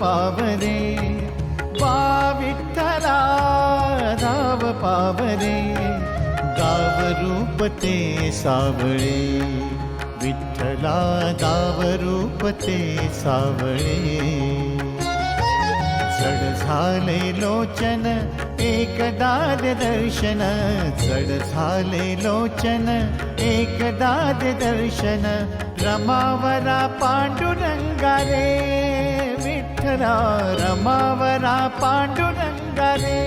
पावरे वा विठ्ठला राव पावरे गाव रूप ते सावळे विठ्ठला गाव रूप ते सावळे. चढ झाले लोचन एकदा दर्शन. चढ झाले लोचन एकदा दर्शन. रमावरा पांडुरंगारे శంకర రమావర పాండురంగరే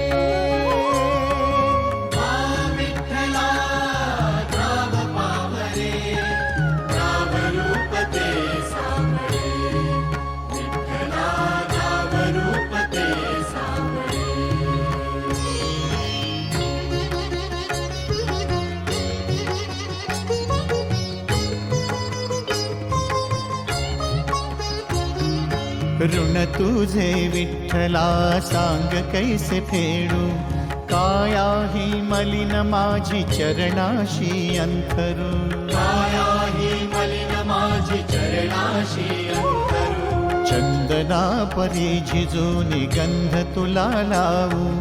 ऋण तुझे विठ्ठला सांग कैसे फेडू? काया ही मलिन माझी चरणाशी अंथरू. काया ही मलिन माझी चरणाशी अंथरू. चंदना परी झिजून गंध तुला लावू.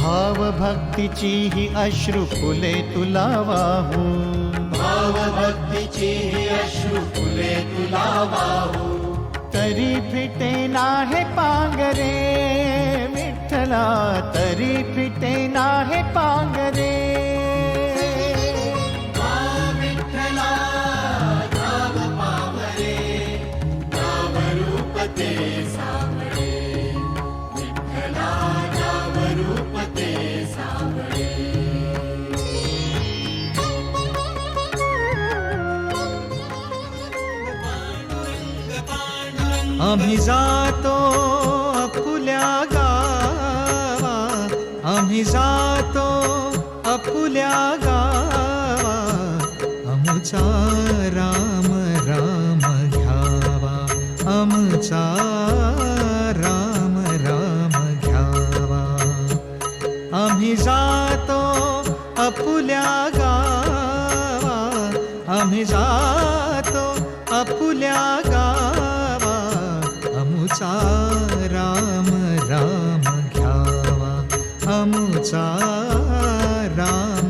भाव भक्तीची ही अश्रू फुले तुला वाहू. भाव भक्तीची ही अश्रू फुले तुला वाहू. तरी फिटे ना है पांगरे मिठला तरी फिटे ना है पांगरे। साम आम्ही जातो अपुल्या गावा आम्ही जातो अपुल्या गावा आमचा राम राम घ्यावा। आमचा राम राम घ्यावा। आम्ही जातो अपुल्या गावा आम्ही जातो राम घ्यावा अमुचा राम